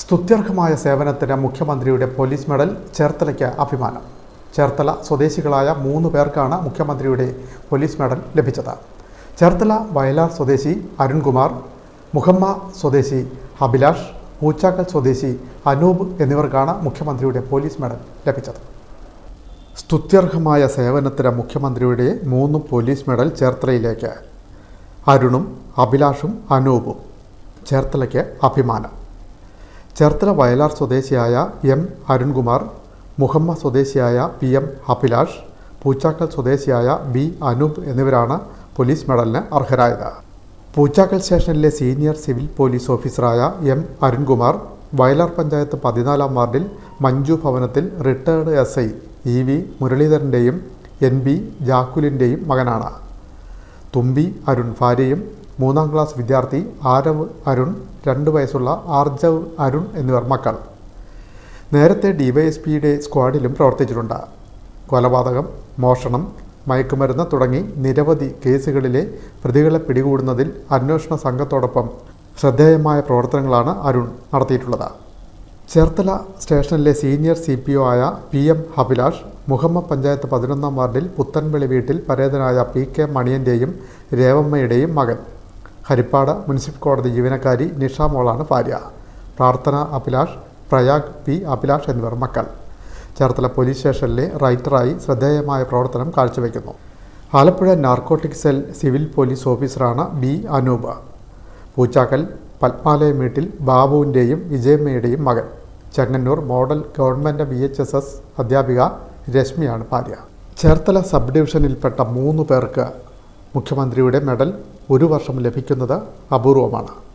സ്തുത്യർഹമായ സേവനത്തിന് മുഖ്യമന്ത്രിയുടെ police medal ചേർത്തലയ്ക്ക് അഭിമാനം. ചേർത്തല സ്വദേശികളായ മൂന്ന് പേർക്കാണ് മുഖ്യമന്ത്രിയുടെ പോലീസ് മെഡൽ ലഭിച്ചത്. ചേർത്തല വയലാർ സ്വദേശി അരുൺകുമാർ മുഹമ്മ സ്വദേശി അഭിലാഷ് പൂച്ചാക്കൽ സ്വദേശി അനൂപ് എന്നിവർക്കാണ് മുഖ്യമന്ത്രിയുടെ പോലീസ് മെഡൽ ലഭിച്ചത്. സ്തുത്യർഹമായ സേവനത്തിന് മുഖ്യമന്ത്രിയുടെ മൂന്ന് പോലീസ് മെഡൽ ചേർത്തലയിലേക്ക്. അരുണും അഭിലാഷും അനൂപും ചേർത്തലയ്ക്ക് അഭിമാനം. ചേർത്തല വയലാർ സ്വദേശിയായ എം അരുൺകുമാർ മുഹമ്മ സ്വദേശിയായ പി എം അഭിലാഷ് പൂച്ചാക്കൽ സ്വദേശിയായ ബി അനൂപ് എന്നിവരാണ് പോലീസ് മെഡലിന് അർഹരായത്. പൂച്ചാക്കൽ സ്റ്റേഷനിലെ സീനിയർ സിവിൽ പോലീസ് ഓഫീസറായ എം അരുൺകുമാർ വയലാർ പഞ്ചായത്ത് പതിനാലാം വാർഡിൽ മഞ്ജു ഭവനത്തിൽ retired S I E V മുരളീധരന്റെയും N B ജാക്കുലിന്റെയും മകനാണ്. തുമ്പി അരുൺ ഭാര്യയും മൂന്നാം ക്ലാസ് വിദ്യാർത്ഥി ആരവ് അരുൺ രണ്ട് വയസ്സുള്ള ആർജവ് അരുൺ എന്നിവർ മക്കൾ. നേരത്തെ ഡിവൈഎസ്പിയുടെ സ്ക്വാഡിലും പ്രവർത്തിച്ചിട്ടുണ്ട്. കൊലപാതകം മോഷണം മയക്കുമരുന്ന് തുടങ്ങി നിരവധി കേസുകളിലെ പ്രതികളെ പിടികൂടുന്നതിൽ അന്വേഷണ സംഘത്തോടൊപ്പം ശ്രദ്ധേയമായ പ്രവർത്തനങ്ങളാണ് അരുൺ നടത്തിയിട്ടുള്ളത്. ചേർത്തല സ്റ്റേഷനിലെ സീനിയർ സി പി ഒ ആയ പി എം അഭിലാഷ് മുഹമ്മദ് പഞ്ചായത്ത് പതിനൊന്നാം വാർഡിൽ പുത്തൻവെളി വീട്ടിൽ പരേതനായ പി കെ മണിയന്റെയും രേവമ്മയുടെയും മകൻ. ഹരിപ്പാട് മുനിസിപ്പൽ കോടതി ജീവനക്കാരി നിഷ മോളാണ് ഭാര്യ. പ്രാർത്ഥന അഭിലാഷ് പ്രയാഗ് പി അഭിലാഷ് എന്നിവർ മക്കൾ. ചേർത്തല പോലീസ് സ്റ്റേഷനിലെ റൈറ്ററായി ശ്രദ്ധേയമായ പ്രവർത്തനം കാഴ്ചവെക്കുന്നു. Alappuzha narcotic cell civil police ഓഫീസറാണ് ബി അനൂപ്. പൂച്ചാക്കൽ പത്മാലയം വീട്ടിൽ ബാബുവിന്റെയും വിജയമ്മയുടെയും മകൻ. Chengannur model government B H S S അധ്യാപിക രശ്മിയാണ് ഭാര്യ. ചേർത്തല സബ് ഡിവിഷനിൽപ്പെട്ട മൂന്ന് പേർക്ക് മുഖ്യമന്ത്രിയുടെ മെഡൽ ഒരു വർഷം ലഭിക്കുന്നത് അപൂർവമാണ്.